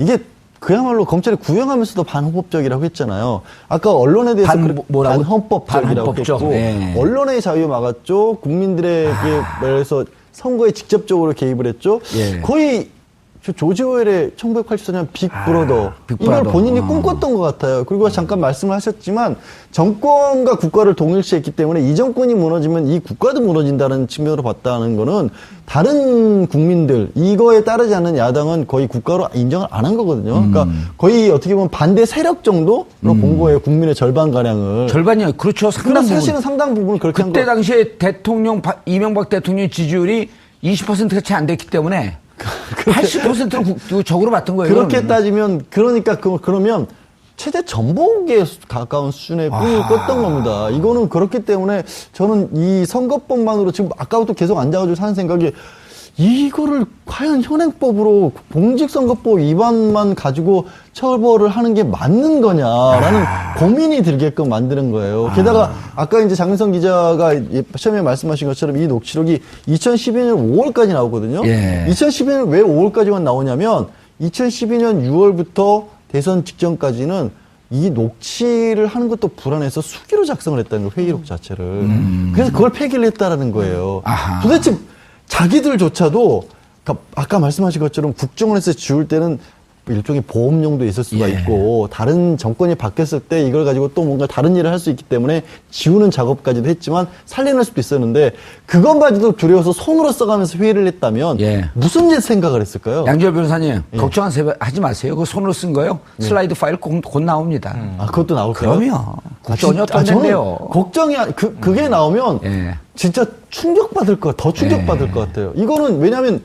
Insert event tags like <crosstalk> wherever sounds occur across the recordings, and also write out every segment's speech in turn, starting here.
이게 그야말로 검찰이 구형하면서도 반헌법적이라고 했잖아요. 아까 언론에 대해서 반- 그렇게 뭐라고? 반헌법적이라고 반헌법적. 했고 예. 언론의 자유 막았죠. 국민들에게 말해서 선거에 직접적으로 개입을 했죠. 예. 거의 저 조지 오웰의 1984년 빅브러더 아. 이걸 본인이 어. 꿈꿨던 것 같아요. 그리고 잠깐 말씀을 하셨지만 정권과 국가를 동일시했기 때문에 이 정권이 무너지면 이 국가도 무너진다는 측면으로 봤다는 거는 다른 국민들 이거에 따르지 않는 야당은 거의 국가로 인정을 안 한 거거든요. 그러니까 음. 거의 어떻게 보면 반대 세력 정도로 본 거예요. 국민의 절반 가량을. 절반이요. 그렇죠. 상당 부분. 사실은 상당 부분 그렇게 한 그때 거. 당시에 대통령 바- 이명박 대통령 지지율이 20%가 채 안 됐기 때문에 80%를 국- 적으로 봤던 거예요. 그렇게 그거는. 따지면 그러니까 그, 그러면 최대 전복에 수- 가까운 수준의 꿈을 꿨던 겁니다. 이거는 그렇기 때문에 저는 이 선거법만으로 지금 아까부터 계속 앉아가지고 사는 생각이 이거를 과연 현행법으로 공직선거법 위반만 가지고 처벌을 하는 게 맞는 거냐라는 고민이 들게끔 만드는 거예요. 게다가 아까 이제 장윤성 기자가 이- 처음에 말씀하신 것처럼 이 녹취록이 2012년 5월까지 나오거든요. 예. 2012년 왜 5월까지만 나오냐면 2012년 6월부터 대선 직전까지는 이 녹취를 하는 것도 불안해서 수기로 작성을 했다는 거예요, 회의록 자체를. 그래서 그걸 폐기를 했다라는 거예요. 아하. 도대체 자기들조차도 그러니까 아까 말씀하신 것처럼 국정원에서 지울 때는 일종의 보험용도 있을 수가 예. 있고 다른 정권이 바뀌었을 때 이걸 가지고 또 뭔가 다른 일을 할 수 있기 때문에 지우는 작업까지도 했지만 살려낼 수도 있었는데 그것마저도 두려워서 손으로 써가면서 회의를 했다면 예. 무슨 짓 생각을 했을까요? 양지열 변호사님 예. 걱정하지 마세요. 그거 손으로 쓴 거요. 슬라이드 파일 곧, 곧 나옵니다. 아 그것도 나올까요? 그럼요. 아, 국정원이 진- 어떤 아. 걱정이 그 그게 나오면 예. 진짜 충격받을 것, 더 충격받을 예. 것 같아요. 이거는 왜냐하면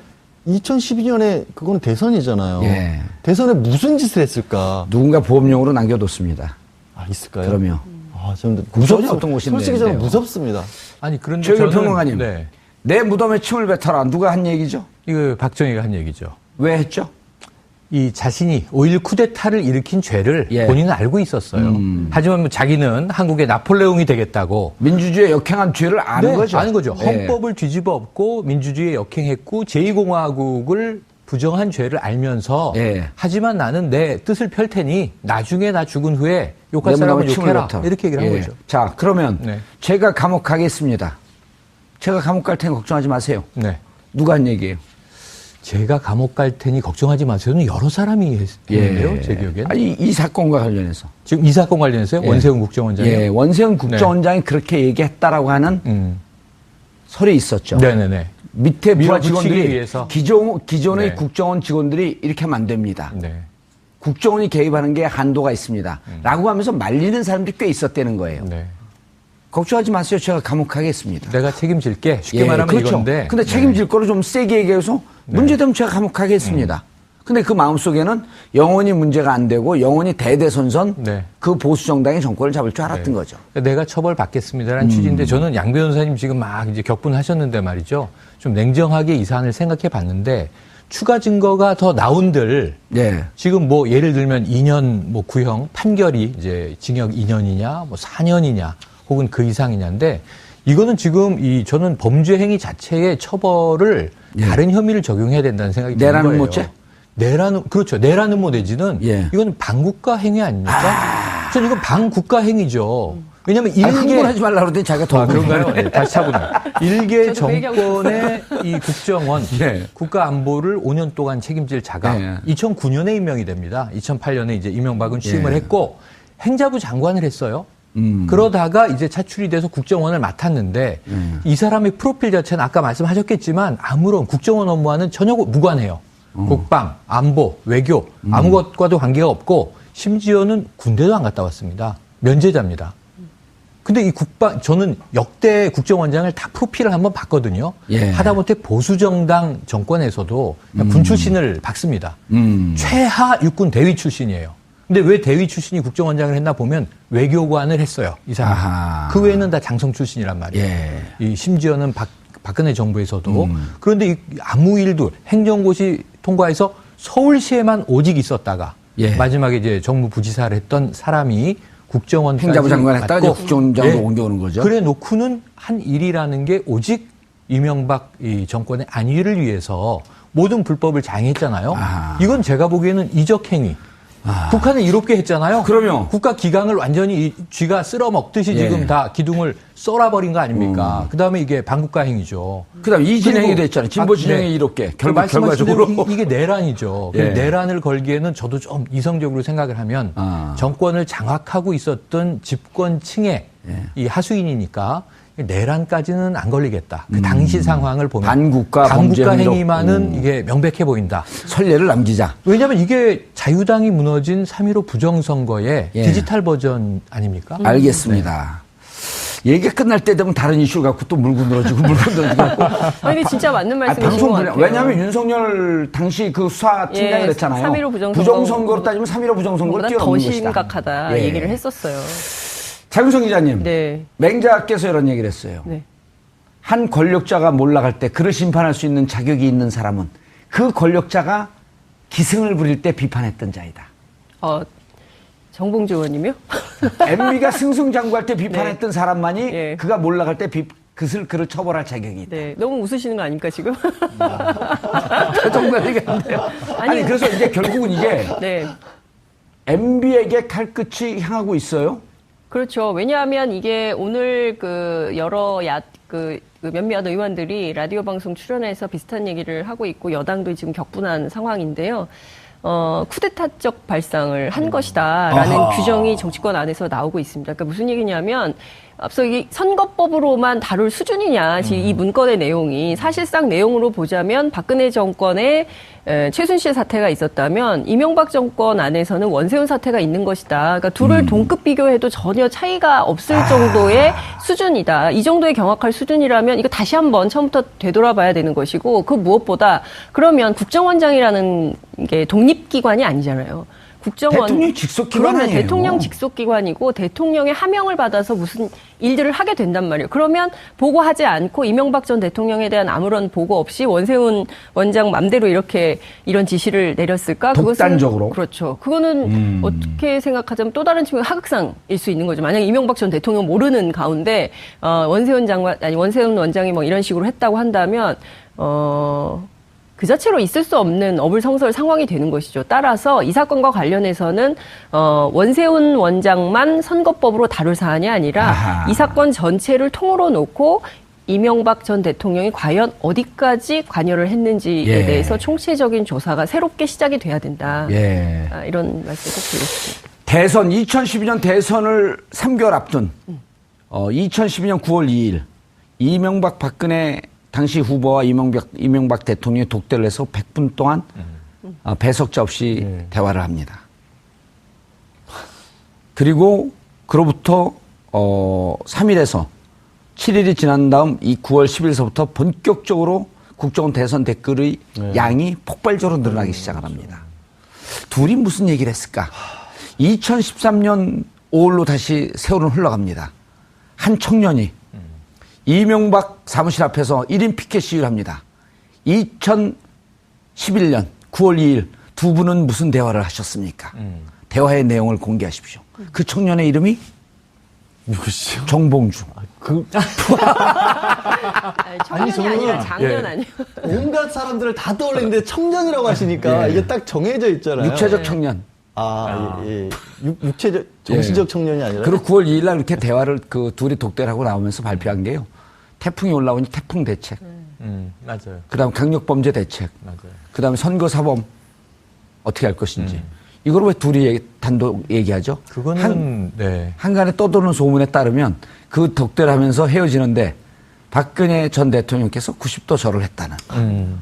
2012년에 그거는 대선이잖아요. 예. 대선에 무슨 짓을 했을까? 누군가 보험용으로 남겨뒀습니다. 아 있을까요? 그럼요. 아, 저는 국정원이 무섭, 어떤 곳인데, 솔직히 저는 근데요? 무섭습니다. 아니 그런데 저는 평론가님. 네, 내 무덤에 침을 뱉어라. 누가 한 얘기죠? 이거 박정희가 한 얘기죠. 왜 했죠? 이 자신이 5.1 쿠데타를 일으킨 죄를 예. 본인은 알고 있었어요. 음. 하지만 뭐 자기는 한국의 나폴레옹이 되겠다고 민주주의에 역행한 죄를 아는 네, 거죠. 아는 거죠. 예. 헌법을 뒤집어 엎고 민주주의에 역행했고 제2공화국을 부정한 죄를 알면서 예. 하지만 나는 내 뜻을 펼 테니 나중에 나 죽은 후에 욕할 사람은 침을 욕해라. 이렇게 얘기를 한 예. 거죠. 자, 그러면 네. 제가 감옥 가겠습니다. 제가 감옥 갈 테니 걱정하지 마세요. 네. 누가 한 얘기예요? 제가 감옥 갈 테니 걱정하지 마세요 는 여러 사람이 했는데요. 제 기억엔. 예. 아니, 이 사건과 관련해서. 지금 이 사건 관련해서요. 예. 원세훈 국정원장이. 예, 원세훈 국정원장이 그렇게 얘기했다라고 하는 음. 설이 있었죠. 네네네. 밑에 부하 직원들이 위해서. 기존 기존의 네. 국정원 직원들이 이렇게 하면 안 됩니다. 네. 국정원이 개입하는 게 한도가 있습니다. 라고 하면서 말리는 사람들이 꽤 있었다는 거예요. 음. 네. 걱정하지 마세요. 제가 감옥 가겠습니다. 내가 책임질게. 쉽게 예, 말하면 그렇죠. 이건데. 근데 네. 책임질 거를 좀 세게 얘기해서 문제되면 제가 감옥 가겠습니다. 근데 그 마음속에는 영원히 문제가 안 되고 영원히 대대손손 네. 그 보수 정당이 정권을 잡을 줄 알았던 네. 거죠. 내가 처벌 받겠습니다라는 음. 취지인데 저는 양 변호사님 지금 막 이제 격분하셨는데 말이죠. 좀 냉정하게 이 사안을 생각해 봤는데 추가 증거가 더 나온들 예. 지금 뭐 예를 들면 2년 뭐 구형 판결이 이제 징역 2년이냐 뭐 4년이냐 혹은 그 이상이냐인데 이거는 지금 이 저는 범죄 행위 자체의 처벌을 예. 다른 혐의를 적용해야 된다는 생각이 드는 내라는 거예요. 모죄? 내라는 그렇죠. 내라는 모 내지는 예. 이건 반국가 행위 아닙니까? 전 이건 반국가 행위죠. 왜냐하면 아, 일개 흥분하지 말라 그러더니 자기가 더 아, 그런가요? 네, 다시 차분해. 일개 그 정권의 이 국정원, <laughs> 네. 국가 안보를 5년 동안 책임질 자가 네. 2009년에 임명이 됩니다. 2008년에 이제 이명박은 취임을 예. 했고 행자부 장관을 했어요. 음. 그러다가 이제 차출이 돼서 국정원을 맡았는데 음. 이 사람의 프로필 자체는 아까 말씀하셨겠지만 아무런 국정원 업무와는 전혀 무관해요. 음. 국방, 안보, 외교 아무것과도 관계가 없고 심지어는 군대도 안 갔다 왔습니다. 면제자입니다. 근데 이 국방 저는 역대 국정원장을 다 프로필을 한번 봤거든요. 예. 하다못해 보수 정당 정권에서도 군 출신을 박습니다. 음. 최하 육군 대위 출신이에요. 근데 왜 대위 출신이 국정원장을 했나 보면 외교관을 했어요. 이 사람. 아하. 그 외에는 다 장성 출신이란 말이에요. 예. 이 심지어는 박, 박근혜 정부에서도 음. 그런데 이 아무 일도 행정고시 통과해서 서울시에만 오직 있었다가 예. 마지막에 이제 정무 부지사를 했던 사람이 국정원 행자부 장관 했다가 이제 국정원장으로 옮겨오는 거죠. 그래 놓고는 한 일이라는 게 오직 이명박 이 정권의 안위를 위해서 모든 불법을 장애했잖아요. 아. 이건 제가 보기에는 이적 행위. 북한은 이롭게 했잖아요. 그럼요. 국가 기강을 완전히 이 쥐가 쓸어 먹듯이 예. 음. 지금 다 기둥을 썰어버린 거 아닙니까? 그 다음에 이게 반국가 행위죠. 그다음 이 진행이 그리고- 됐잖아요. 진보 아, 진영이 네. 이렇게 그 대로 이- 이게 내란이죠. <laughs> 그 예. 내란을 걸기에는 저도 좀 이성적으로 생각을 하면 아. 정권을 장악하고 있었던 집권층의 예. 이 하수인이니까 내란까지는 안 걸리겠다. 그 당시 상황을 보면 음. 반국가 반국가 행위만은 음. 이게 명백해 보인다. 선례를 남기자. 왜냐하면 이게 자유당이 무너진 3.15 부정선거의 예. 디지털 버전 아닙니까? 알겠습니다. 얘기 끝날 때 되면 다른 이슈를 갖고 또 물고 늘어지고 물고 늘어지고. 아니, 근데 진짜 맞는 아, 말씀이신 것. 같아요. 왜냐하면 윤석열 당시 그 수사 팀장이 예, 그랬잖아요. 3.15 부정선거. 부정선거로 따지면 3.15 부정선거를 보다 뛰어넘는 더 것이다. 심각하다 예. 얘기를 했었어요. 장윤성 기자님. 네. 맹자께서 이런 얘기를 했어요. 네. 한 권력자가 몰락할 때 그를 심판할 수 있는 자격이 있는 사람은 그 권력자가 기승을 부릴 때 비판했던 자이다. 어, 정봉주 의원님이요? <laughs> MB가 승승장구할 때 비판했던 사람만이 예. 그가 몰락할 때 비, 그를 그를 처벌할 자격이 있다. 네. 너무 웃으시는 거 아닙니까, 지금? <laughs> 그 정도 얘기했는데요. 아니, 아니, 그래서 이제 결국은 이게 네. MB에게 칼끝이 향하고 있어요. 그렇죠. 왜냐하면 이게 오늘 그 여러 야, 그, 그 몇몇 의원들이 라디오 방송 출연해서 비슷한 얘기를 하고 있고 여당도 지금 격분한 상황인데요. 어, 쿠데타적 발상을 한 것이다라는 아하. 규정이 정치권 안에서 나오고 있습니다. 그러니까 무슨 얘기냐면 앞서 이 선거법으로만 다룰 수준이냐, 지금 이 문건의 내용이 사실상 내용으로 보자면 박근혜 정권의 에, 최순실 사태가 있었다면 이명박 정권 안에서는 원세훈 사태가 있는 것이다. 그러니까 둘을 동급 비교해도 전혀 차이가 없을 정도의 수준이다. 이 정도의 경악할 수준이라면 이거 다시 한번 처음부터 되돌아봐야 되는 것이고 그 무엇보다 그러면 국정원장이라는 게 독립기관이 아니잖아요. 국정원 대통령 직속기관 그러면 아니에요. 대통령 직속기관이고 대통령의 하명을 받아서 무슨 일들을 하게 된단 말이에요. 그러면 보고하지 않고 이명박 전 대통령에 대한 아무런 보고 없이 원세훈 원장 맘대로 이렇게 이런 지시를 내렸을까? 독단적으로? 음. 그렇죠. 그거는 어떻게 생각하자면 또 다른 측면 하극상일 수 있는 거죠. 만약 에 이명박 전 대통령 모르는 가운데 어, 원세훈 장관 아니 원세훈 원장이 뭐 이런 식으로 했다고 한다면 어. 그 자체로 있을 수 없는 어불성설 상황이 되는 것이죠. 따라서 이 사건과 관련해서는 어, 원세훈 원장만 선거법으로 다룰 사안이 아니라 아하. 이 사건 전체를 통으로 놓고 이명박 전 대통령이 과연 어디까지 관여를 했는지에 예. 대해서 총체적인 조사가 새롭게 시작이 돼야 된다. 예. 아, 이런 말씀 꼭 드리겠습니다. 대선 2012년 대선을 3개월 앞둔 어, 2012년 9월 2일 이명박 박근혜 당시 후보와 이명박 이명박 대통령이 독대를 해서 100분 동안 어, 배석자 없이 대화를 합니다. 그리고 그로부터 어, 3일에서 7일이 지난 다음 이 9월 10일서부터 본격적으로 국정원 대선 댓글의 양이 폭발적으로 늘어나기 시작을 합니다. 둘이 무슨 얘기를 했을까? 2013년 5월로 다시 세월은 흘러갑니다. 한 청년이 이명박 사무실 앞에서 1인 피켓 시위를 합니다. 2011년 9월 2일 두 분은 무슨 대화를 하셨습니까? 대화의 내용을 공개하십시오. 그 청년의 이름이 누구시죠? 정봉주. 그 <laughs> 아니, 청년이 저는- 아니라 작년 예. 아니에요. 온갖 사람들을 다 떠올리는데 청년이라고 하시니까 예. 이게 딱 정해져 있잖아요. 육체적 청년. 아, 예, 예. 육, 육체적 정신적 청년이 아니라. 그리고 9월 2일 날 이렇게 대화를 그 둘이 독대를 하고 나오면서 발표한 게요. 태풍이 올라오니 태풍 대책. 음, 맞아요. 그다음 강력 범죄 대책. 맞아요. 그다음에 선거 사범 어떻게 할 것인지. 이걸 왜 둘이 얘기- 단독 얘기하죠? 그거는 한, 네. 한간에 떠도는 소문에 따르면 그 독대를 하면서 헤어지는데 박근혜 전 대통령께서 90도 절을 했다는. 음.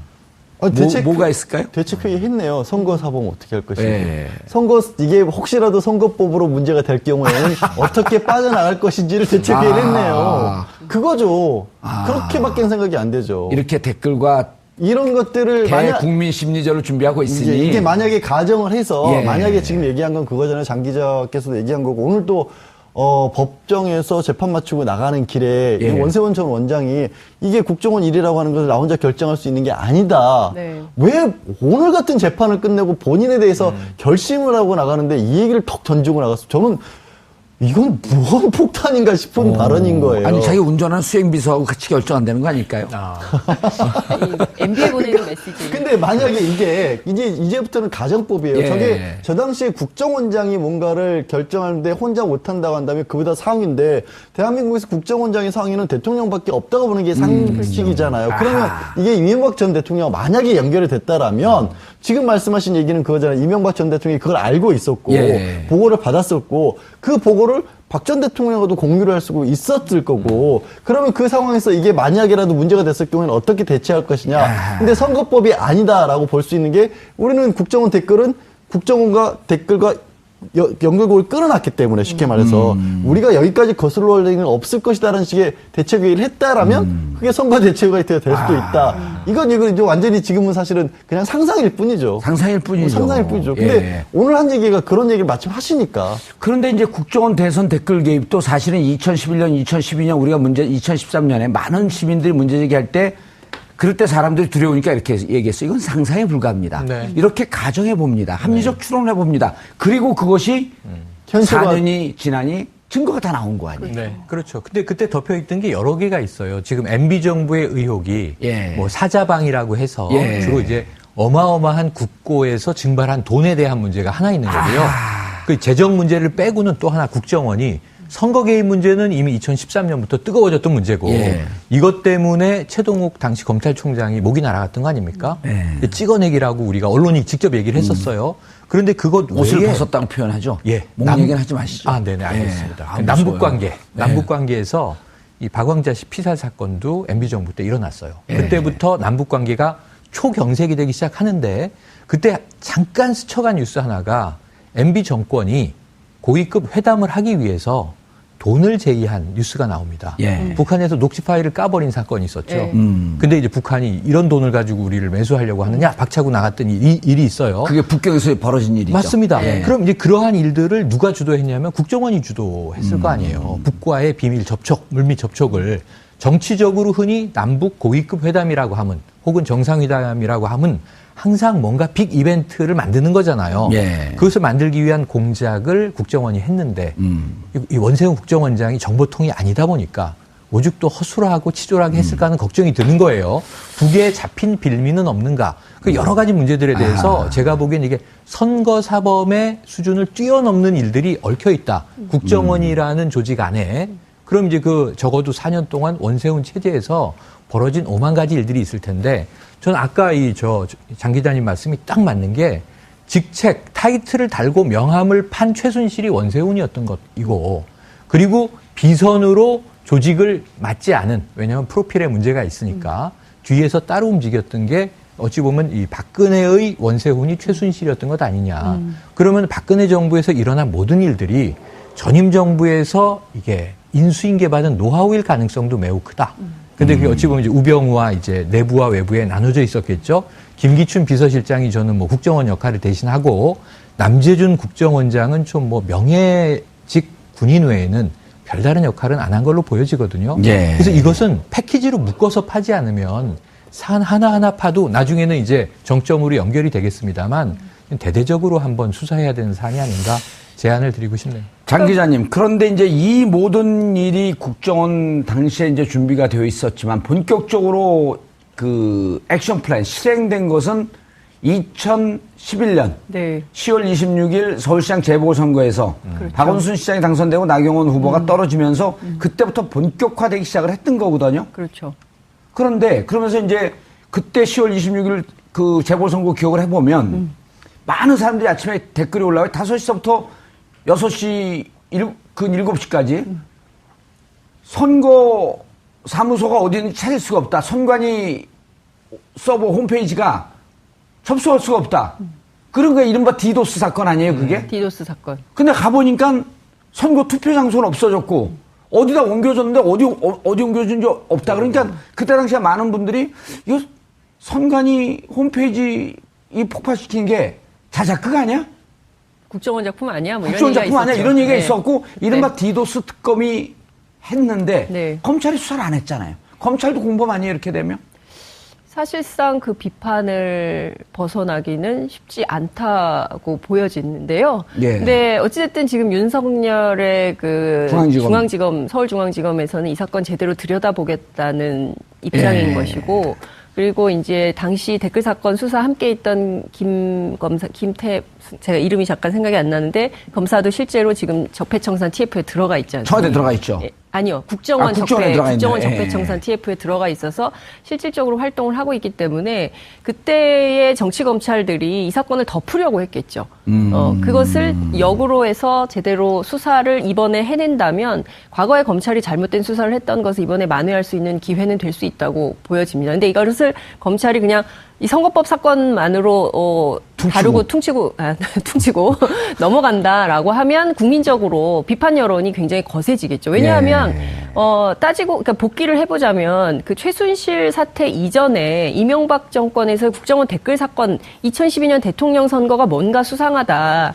아, 뭐, 뭐가 있을까요? 대책회의 했네요. 선거 사범 어떻게 할 것인지. 예. 선거 이게 혹시라도 선거법으로 문제가 될 경우에는 <laughs> 어떻게 빠져나갈 것인지를 대책회의를 아. 했네요. 그거죠. 그렇게밖에 생각이 안 되죠. 이렇게 댓글과 이런 것들을 만약 대국민 심리전을 준비하고 있으니 이게 만약에 가정을 해서 예. 만약에 지금 얘기한 건 그거잖아요. 장 기자께서도 얘기한 거고 오늘 또 어, 법정에서 재판 마치고 나가는 길에 예. 이 원세원 전 원장이 이게 국정원 일이라고 하는 것을 나 혼자 결정할 수 있는 게 아니다. 네. 왜 오늘 같은 재판을 끝내고 본인에 대해서 음. 결심을 하고 나가는데 이 얘기를 턱 던지고 나갔어. 저는 이건 무언 폭탄인가 싶은 발언인 거예요. 아니 자기 운전하는 수행 비서하고 같이 결정 안 되는 거 아닐까요? <laughs> MB에 보내는 메시지. 근데 만약에 이게 이제 이제부터는 가정법이에요. 예. 저게 저 당시에 국정원장이 뭔가를 결정하는데 혼자 못 한다고 한다면 그보다 상위인데 대한민국에서 국정원장의 상위는 대통령밖에 없다고 보는 게 상식이잖아요. 그러면 이게 이명박 전 대통령 만약에 연결이 됐다라면 지금 말씀하신 얘기는 그거잖아요. 이명박 전 대통령이 그걸 알고 있었고 예. 보고를 받았었고 그 보고를 박 전 대통령과도 공유를 할수 있었을 거고. 그러면 그 상황에서 이게 만약이라도 문제가 됐을 경우에는 어떻게 대처할 것이냐. 근데 선거법이 아니다라고 볼 수 있는 게 우리는 국정원 댓글은 국정원과 댓글과 여- 연결고를 끊어놨기 때문에 쉽게 말해서 우리가 여기까지 거슬러 올 일은 없을 것이다라는 식의 대책 회의를 했다라면 그게 선거 대책 회의가 될 수도 있다. 이건 이제 완전히 지금은 사실은 그냥 상상일 뿐이죠. 상상일 뿐이죠. 상상일 뿐이죠. 근데 예. 오늘 한 얘기가 그런 얘기를 마침 하시니까 그런데 이제 국정원 대선 댓글 개입도 사실은 2011년, 2012년 우리가 문제, 2013년에 많은 시민들이 문제 제기할 때 그럴 때 사람들이 두려우니까 이렇게 얘기했어요. 이건 상상에 불과합니다. 네. 이렇게 가정해 봅니다. 합리적 추론해 봅니다. 그리고 그것이 현실과 4년이 지나니 증거가 다 나온 거 아니에요. 네, 그렇죠. 근데 그때 덮여 있던 게 여러 개가 있어요. 지금 MB 정부의 의혹이 예. 뭐 사자방이라고 해서 예. 주로 이제 어마어마한 국고에서 증발한 돈에 대한 문제가 하나 있는 거고요. 아. 그 재정 문제를 빼고는 또 하나 국정원이 선거 개입 문제는 이미 2013년부터 뜨거워졌던 문제고 예. 이것 때문에 최동욱 당시 검찰총장이 목이 날아갔던 거 아닙니까? 예. 찍어내기라고 우리가 언론이 직접 얘기를 했었어요. 그런데 그것 옷을 외에 벗었다고 표현하죠. 예. 목 남- 얘기는 하지 마시죠. 아, 네네, 알겠습니다. 예. 아, 남북. 관계, 네. 남북 관계에서 이 박광자 씨 피살 사건도 MB 정부 때 일어났어요. 예. 그때부터 남북 관계가 초경색이 되기 시작하는데 그때 잠깐 스쳐간 뉴스 하나가 MB 정권이 고위급 회담을 하기 위해서 돈을 제의한 뉴스가 나옵니다. 예. 북한에서 녹취 파일을 까버린 사건이 있었죠. 예. 음. 근데 이제 북한이 이런 돈을 가지고 우리를 매수하려고 하느냐 박차고 나갔던 일이, 일이 있어요. 그게 북경에서 벌어진 일이죠. 맞습니다. 예. 그럼 이제 그러한 일들을 누가 주도했냐면 국정원이 주도했을 음. 거 아니에요. 북과의 비밀 접촉, 물밑 접촉을 정치적으로 흔히 남북 고위급 회담이라고 하면 혹은 정상회담이라고 하면 항상 뭔가 빅 이벤트를 만드는 거잖아요. 예. 그것을 만들기 위한 공작을 국정원이 했는데 음. 이- 이 원세훈 국정원장이 정보통이 아니다 보니까 오죽 또 허술하고 치졸하게 했을까 하는 걱정이 드는 거예요. 북에 잡힌 빌미는 없는가. 그 여러 가지 문제들에 대해서 제가 보기엔 이게 선거 사범의 수준을 뛰어넘는 일들이 얽혀 있다. 국정원이라는 조직 안에. 그럼 이제 그 적어도 4년 동안 원세훈 체제에서 벌어진 오만 가지 일들이 있을 텐데 저는 아까 이 저 장 기자님 말씀이 딱 맞는 게 직책 타이틀을 달고 명함을 판 최순실이 원세훈이었던 것이고 그리고 비선으로 조직을 맡지 않은 왜냐하면 프로필에 문제가 있으니까 뒤에서 따로 움직였던 게 어찌 보면 이 박근혜의 원세훈이 최순실이었던 것 아니냐. 그러면 박근혜 정부에서 일어난 모든 일들이 전임 정부에서 이게 인수인계 받은 노하우일 가능성도 매우 크다. 근데 그게 어찌 보면 이제 우병우와 이제 내부와 외부에 나눠져 있었겠죠. 김기춘 비서실장이 저는 뭐 국정원 역할을 대신하고 남재준 국정원장은 좀 뭐 명예직 군인 외에는 별다른 역할은 안 한 걸로 보여지거든요. 예. 그래서 이것은 패키지로 묶어서 파지 않으면 산 하나하나 파도 나중에는 이제 정점으로 연결이 되겠습니다만 대대적으로 한번 수사해야 되는 사안이 아닌가 제안을 드리고 싶네요. 장 기자님, 그런데 이제 이 모든 일이 국정원 당시에 이제 준비가 되어 있었지만 본격적으로 그 액션 플랜 실행된 것은 2011년 네. 10월 26일 서울시장 재보궐선거에서 그렇죠. 박원순 시장이 당선되고 나경원 후보가 떨어지면서 그때부터 본격화되기 시작을 했던 거거든요. 그렇죠. 그런데 그러면서 이제 그때 10월 26일 그 재보궐선거 기억을 해보면 많은 사람들이 아침에 댓글이 올라와요. 5시서부터 6시, 일, 그 7시까지 선거 사무소가 어디 있는지 찾을 수가 없다. 선관위 서버 홈페이지가 접속할 수가 없다. 그런 게 이른바 디도스 사건 아니에요, 그게? 디도스 사건. 근데 가보니까 선거 투표 장소는 없어졌고 어디다 옮겨졌는데 어디 어, 어디 옮겨진지 없다. 그러니까 그때 당시에 많은 분들이 이거 선관위 홈페이지 이 폭파시킨 게 자작극 아니야? 국정원 작품 아니야? 뭐 이런 국정 얘기가 작품 아니야? 이런 얘기가 네. 있었고 이른바 네. 디도스 특검이 했는데 네. 검찰이 수사를 안 했잖아요. 검찰도 공범 아니에요 이렇게 되면? 사실상 그 비판을 벗어나기는 쉽지 않다고 보여지는데요. 예. 근데 어찌됐든 지금 윤석열의 그 중앙지검. 중앙지검, 서울중앙지검에서는 이 사건 제대로 들여다보겠다는 입장인 예. 것이고 그리고 이제 당시 댓글 사건 수사 함께 있던 김 검사 김태 제가 이름이 잠깐 생각이 안 나는데 검사도 실제로 지금 적폐청산 TF에 들어가 있지 않습니까? 청와대 들어가 있죠. 예, 아니요. 국정원 아, 국정원에 적폐, 들어가 있네. 국정원 예, 적폐청산 TF에 들어가 있어서 실질적으로 활동을 하고 있기 때문에 그때의 정치 검찰들이 이 사건을 덮으려고 했겠죠. 음. 어, 그것을 역으로 해서 제대로 수사를 이번에 해낸다면 과거에 검찰이 잘못된 수사를 했던 것을 이번에 만회할 수 있는 기회는 될 수 있다고 보여집니다. 근데 이것을 검찰이 그냥 이 선거법 사건만으로 어, 다루고 퉁치고 아, <laughs> 퉁치고 <laughs> 넘어간다라고 하면 국민적으로 비판 여론이 굉장히 거세지겠죠. 왜냐하면 예. 어, 따지고 그러니까 복기를 해보자면 그 최순실 사태 이전에 이명박 정권에서 국정원 댓글 사건 2012년 대통령 선거가 뭔가 수상하다.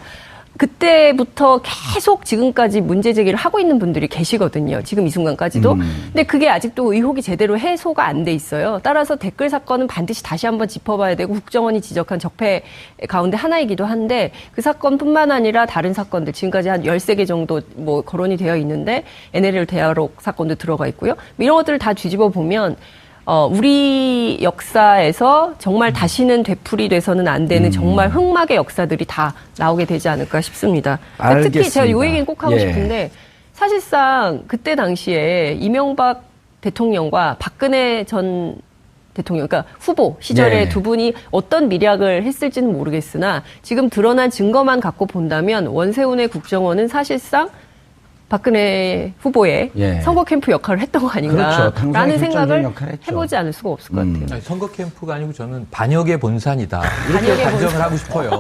그때부터 계속 지금까지 문제 제기를 하고 있는 분들이 계시거든요. 지금 이 순간까지도. 근데 그게 아직도 의혹이 제대로 해소가 안 돼 있어요. 따라서 댓글 사건은 반드시 다시 한번 짚어봐야 되고 국정원이 지적한 적폐 가운데 하나이기도 한데 그 사건뿐만 아니라 다른 사건들 지금까지 한 13개 정도 뭐 거론이 되어 있는데 NLL 대화록 사건도 들어가 있고요. 이런 것들을 다 뒤집어 보면 어, 우리 역사에서 정말 다시는 되풀이 돼서는 안 되는 정말 흑막의 역사들이 다 나오게 되지 않을까 싶습니다. 그러니까 특히 제가 요. 얘기는 꼭 하고 예. 싶은데 사실상 그때 당시에 이명박 대통령과 박근혜 전 대통령, 그러니까 후보 시절에 네. 두 분이 어떤 미략을 했을지는 모르겠으나 지금 드러난 증거만 갖고 본다면 원세훈의 국정원은 사실상 박근혜 후보의 예. 선거 캠프 역할을 했던 거 그렇죠. 아닌가라는 당선에 생각을. 해보지 않을 수가 없을 것 음. 같아요. 아니, 선거 캠프가 아니고 저는 반역의 본산이다. 이렇게 단정을 하고 싶어요.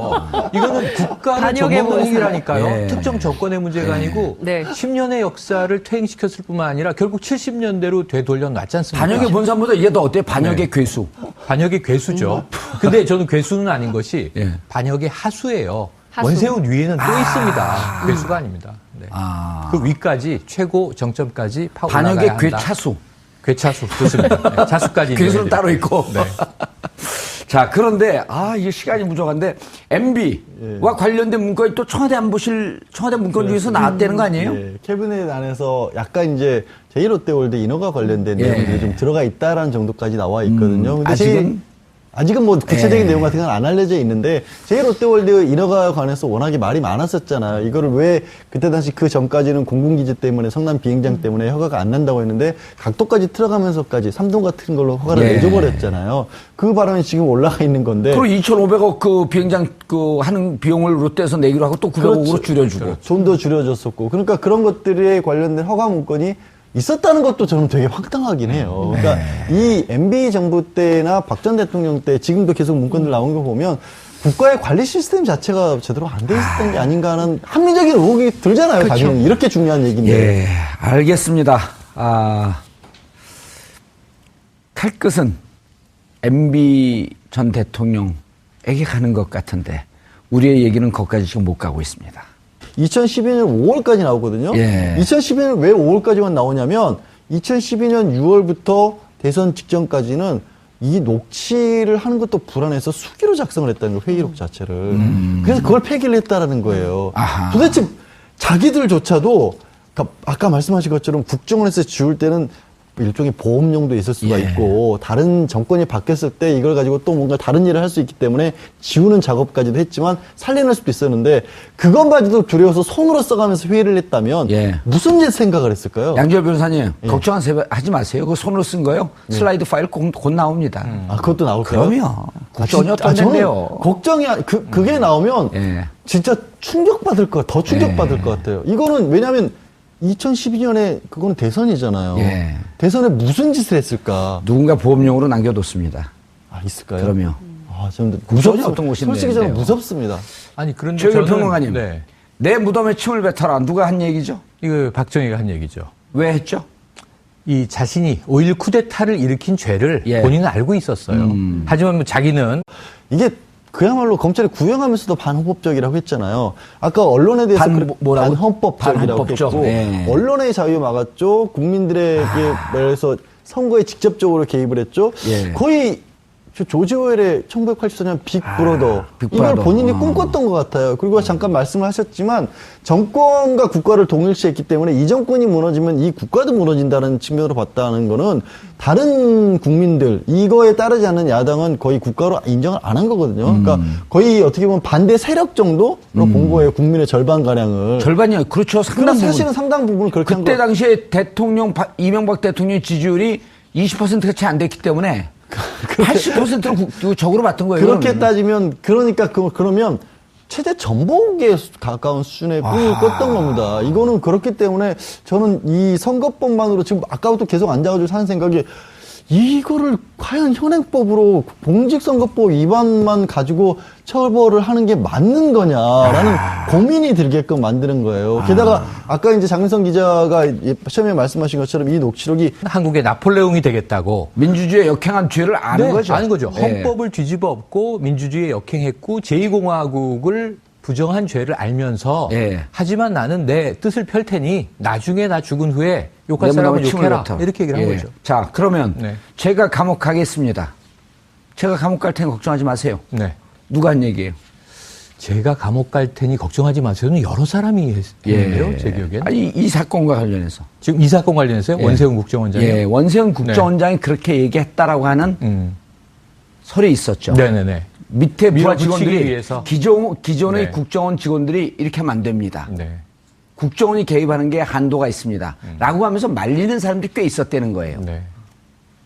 이거는 국가를 반역의 접먹는 본산. 행위라니까요. 예. 특정 정권의 문제가 아니고 네. 10년의 역사를 퇴행시켰을 뿐만 아니라 결국 70년대로 되돌려 놨지 않습니까? 반역의 본산보다 이게 더 어때요? 반역의 네. 괴수. 반역의 괴수죠. 근데 저는 괴수는 아닌 것이 예. 반역의 하수예요. 하수. 원세훈 위에는 또 있습니다. 괴수가 아닙니다. 네. 아. 그 위까지 최고 정점까지 파 올라가야 반역의 한다. 괴차수. 괴차수 좋습니다. 네, <laughs> 차수까지 괴수는 인정해드릴게요. 따로 있고. 네. <laughs> 자, 그런데, 아, 이게 시간이 부족한데, MB와 관련된 문건이 또 청와대 안보실, 청와대 문건 중에서 나왔다는 거 아니에요? 예, 캐비넷 안에서 약간 이제 제1롯데월드 인허가 관련된 예. 내용들이 좀 들어가 있다라는 정도까지 나와 있거든요. 음, 근데 아직은? 제- 아직은 뭐 구체적인 예. 내용 같은 건 안 알려져 있는데 제1롯데월드 인허가에 관해서 워낙에 말이 많았었잖아요. 이거를 왜 그때 당시 그 전까지는 공군기지 때문에 성남 비행장 때문에 허가가 안 난다고 했는데 각도까지 들어가면서까지 삼동 같은 걸로 허가를 예. 내줘버렸잖아요. 그 발언이 지금 올라가 있는 건데 그리고 2,500억 그 비행장 그 하는 비용을 롯데에서 내기로 하고 또 900억으로 그렇죠. 줄여주고. 좀 더 줄여줬었고 그러니까 그런 것들에 관련된 허가 문건이 있었다는 것도 저는 되게 황당하긴 해요. 그러니까 이 MB 정부 때나 박 전 대통령 때 지금도 계속 문건들 나온 거 보면 국가의 관리 시스템 자체가 제대로 안 돼 있었던 게 아닌가 하는 합리적인 의혹이 들잖아요. 당연히 이렇게 중요한 얘기인데. 예, 알겠습니다. 아, 칼끝은 MB 전 대통령에게 가는 것 같은데, 우리의 얘기는 거기까지 지금 못 가고 있습니다. 2012년 5월까지 나오거든요. 예. 2012년 왜 5월까지만 나오냐면 2012년 6월부터 대선 직전까지는 이 녹취를 하는 것도 불안해서 수기로 작성을 했다는 거예요, 회의록 자체를. 그래서 그걸 폐기를 했다라는 거예요. 음. 아하. 도대체 자기들조차도 그러니까 아까 말씀하신 것처럼 국정원에서 지울 때는 일종의 보험용도 있을 수가 예. 있고 다른 정권이 바뀌었을 때 이걸 가지고 또 뭔가 다른 일을 할 수 있기 때문에 지우는 작업까지도 했지만 살려낼 수도 있었는데 그것마저도 두려워서 손으로 써가면서 회의를 했다면 예. 무슨 짓 생각을 했을까요? 양지열 변호사님, 걱정하세요. 하지 마세요. 그 손으로 쓴 거요. 슬라이드 파일 곧, 곧 나옵니다. 아 그것도 나올까요? 그럼요. 아, 아, 저는 떤데요. 걱정이 안- 그 그게 나오면 예. 진짜 충격 받을 것, 더 충격 받을 것 같아요. 이거는 왜냐하면 2012년에 그거는 대선이잖아요. 예. 대선에 무슨 짓을 했을까? 누군가 보험용으로 남겨뒀습니다. 아 있을까요? 그럼요. 아 저는 무섭습니다. 어떤 곳인데, 솔직히 저는. 무섭습니다. 아니 그런데 저는 평론가님, 네. 내 무덤에 침을 뱉어라. 누가 한 얘기죠? 이거 박정희가 한 얘기죠. 왜 했죠? 이 자신이 5.1 쿠데타를 일으킨 죄를 예. 본인은 알고 있었어요. 음. 하지만 뭐 자기는 이게 그야말로 검찰이 구형하면서도 반헌법적이라고 했잖아요. 아까 언론에 대해서 반- 그렇게 뭐라고? 반헌법적이라고 반헌법적. 했고 네. 언론의 자유 막았죠. 국민들에게 말해서 선거에 직접적으로 개입을 했죠. 예. 거의 저 조지 오웰의 1984년 빅 브러더 아, 빅 이걸. 본인이 어. 꿈꿨던 것 같아요. 그리고 잠깐 말씀을 하셨지만 정권과 국가를 동일시했기 때문에 이 정권이 무너지면 이 국가도 무너진다는 측면으로 봤다는 거는 다른 국민들 이거에 따르지 않는 야당은 거의 국가로 인정을 안 한 거거든요. 그러니까 음. 거의 어떻게 보면 반대 세력 정도로 본 거예요. 국민의 절반 가량을. 절반이요. 그렇죠. 상당 부분. 사실은 상당 부분 그렇게 한 그때 거. 당시에 대통령 바- 이명박 대통령 지지율이 20%가 채 안 됐기 때문에 80%로 국, 적으로 봤던 거예요. 그렇게 그거는. 따지면 그러니까 그 그러면 최대 전복에 수- 가까운 수준의 뿔을 아. 껐던 겁니다. 이거는 그렇기 때문에 저는 이 선거법만으로 지금 아까부터 계속 앉아가지고 사는 생각이 이거를 과연 현행법으로 공직선거법 위반만 가지고 처벌을 하는 게 맞는 거냐라는 아. 고민이 들게끔 만드는 거예요. 게다가 아까 이제 장윤성 기자가 처음에 말씀하신 것처럼 이 녹취록이 한국의 나폴레옹이 되겠다고. 민주주의에 역행한 죄를 아는 네, 거죠. 아는 거죠. 네. 헌법을 뒤집어 엎고 민주주의에 역행했고 제2공화국을 부정한 죄를 알면서 예. 하지만 나는 내 뜻을 펼 테니 나중에 나 죽은 후에 욕할 내 사람은 욕해라. 이렇게 얘기를 한 예. 거죠. 자, 그러면 네. 제가 감옥 가겠습니다. 제가 감옥 갈 테니 걱정하지 마세요. 네. 누가 한 얘기예요? 제가 감옥 갈 테니 걱정하지 마세요는 여러 사람이 했- 했는데요. 제 기억엔. 예. 아니, 이 사건과 관련해서. 지금 이 사건 관련해서요. 예. 원세훈 국정원장이. 예, 원세훈 국정원장이 그렇게 얘기했다라고 하는 음. 설이 있었죠. 네네네. 밑에 부하 직원들이 위해서. 기존, 기존의 네. 국정원 직원들이 이렇게 하면 안 됩니다. 네. 국정원이 개입하는 게 한도가 있습니다. 라고 하면서 말리는 사람들이 꽤 있었다는 거예요. 음. 네.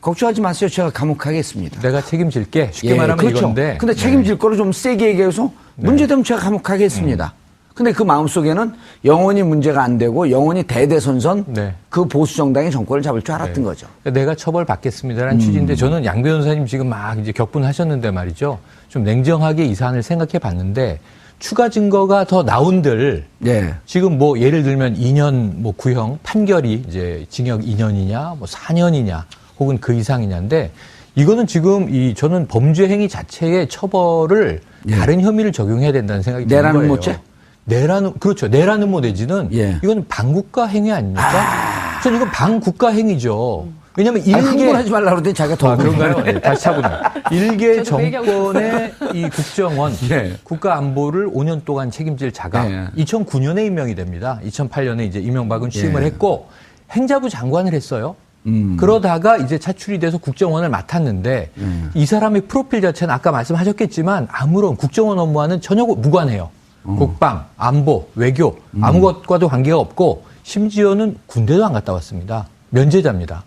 걱정하지 마세요. 제가 감옥 가겠습니다. 내가 책임질게. 쉽게 예, 말하면 그렇죠. 이건데. 근데 네. 책임질 거를 좀 세게 얘기해서 문제되면 제가 감옥 가겠습니다. 근데 그 마음속에는 영원히 문제가 안 되고 영원히 대대선선 네. 그 보수 정당이 정권을 잡을 줄 알았던 거죠. 그러니까 내가 처벌 받겠습니다라는 취지인데 저는 양 변호사님 지금 막 이제 격분하셨는데 말이죠. 좀 냉정하게 이 사안을 생각해 봤는데 추가 증거가 더 나온들 네. 지금 뭐 예를 들면 2년 뭐 구형 판결이 이제 징역 2년이냐 뭐 4년이냐 혹은 그 이상이냐인데 이거는 지금 이 저는 범죄 행위 자체의 처벌을 예. 다른 혐의를 적용해야 된다는 생각이 드는 내라는 거예요. 모죄? 내라는 그렇죠. 내라는 모 내지는 예. 이건 반국가 행위 아닙니까? 저는 이건 반국가 행위죠. 왜냐하면 아니, 일개 흥분하지 말라 그러더니 자기가 더 아, 그런가요? 네, 다시 차분해. 일개 그 정권의 이 국정원, 예. 국가 안보를 5년 동안 책임질 자가 예. 2009년에 임명이 됩니다. 2008년에 이제 이명박은 취임을 예. 했고 행자부 장관을 했어요. 음. 그러다가 이제 차출이 돼서 국정원을 맡았는데 음. 이 사람의 프로필 자체는 아까 말씀하셨겠지만 아무런 국정원 업무와는 전혀 무관해요. 음. 국방, 안보, 외교 아무것과도 관계가 없고 심지어는 군대도 안 갔다 왔습니다. 면제자입니다.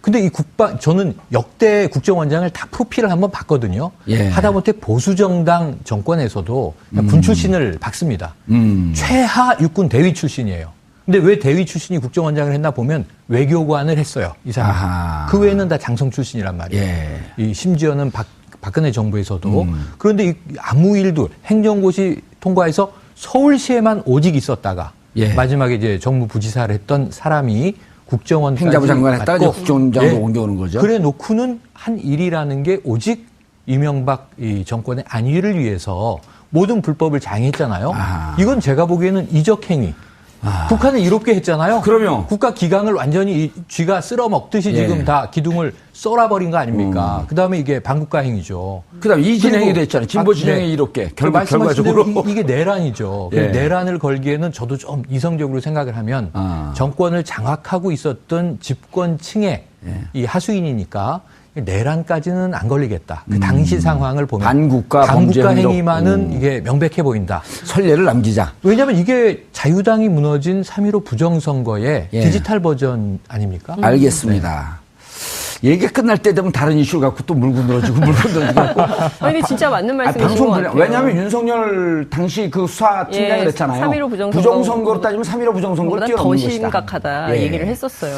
근데 이 국방 저는 역대 국정원장을 다 프로필을 한번 봤거든요. 예. 하다못해 보수 정당 정권에서도 군 출신을 박습니다. 음. 최하 육군 대위 출신이에요. 근데 왜 대위 출신이 국정원장을 했나 보면 외교관을 했어요. 이 사람. 아하. 그 외에는 다 장성 출신이란 말이에요. 예. 이 심지어는 박, 박근혜 정부에서도 음. 그런데 이 아무 일도 행정고시 통과해서 서울시에만 오직 있었다가 예. 마지막에 이제 정무 부지사를 했던 사람이 국정원 행자부 장관 했다가 국정원장으로 옮겨오는 거죠. 예. 그래 놓고는 한 일이라는 게 오직 이명박 이 정권의 안위를 위해서 모든 불법을 장했잖아요. 아. 이건 제가 보기에는 이적 행위. 북한은 이롭게 했잖아요. 그럼요. 국가 기강을 완전히 이 쥐가 쓸어 먹듯이 예. 음. 지금 다 기둥을 썰어버린 거 아닙니까? 그 다음에 이게 반국가 행위죠. 그다음 이 진행이 그리고 됐잖아요. 진보 아, 진영이 네. 이렇게 그 결국 결과적으로 이, 게 내란이죠. <laughs> 그 예. 내란을 걸기에는 저도 좀 이성적으로 생각을 하면 아. 정권을 장악하고 있었던 집권층의 예. 이 하수인이니까 내란까지는 안 걸리겠다. 그 당시 상황을 보면 음. 반국가 반국가. 행위만은 음. 이게 명백해 보인다. 선례를 남기자. 왜냐하면 이게 자유당이 무너진 3.15 부정선거의 예. 디지털 버전 아닙니까? 알겠습니다. 얘기가 끝날 때 되면 다른 이슈 갖고 또 물고 늘어지고 물고 늘어지고. 아니, 진짜 맞는 아, 말씀이신 것 같아요. 왜냐하면 윤석열 당시 그 수사 팀장이 예, 그랬잖아요. 3.15 부정선거. 부정선거로 따지면 3.15 부정선거를 보다 뛰어넘는 더 것이다. 심각하다 예. 얘기를 했었어요.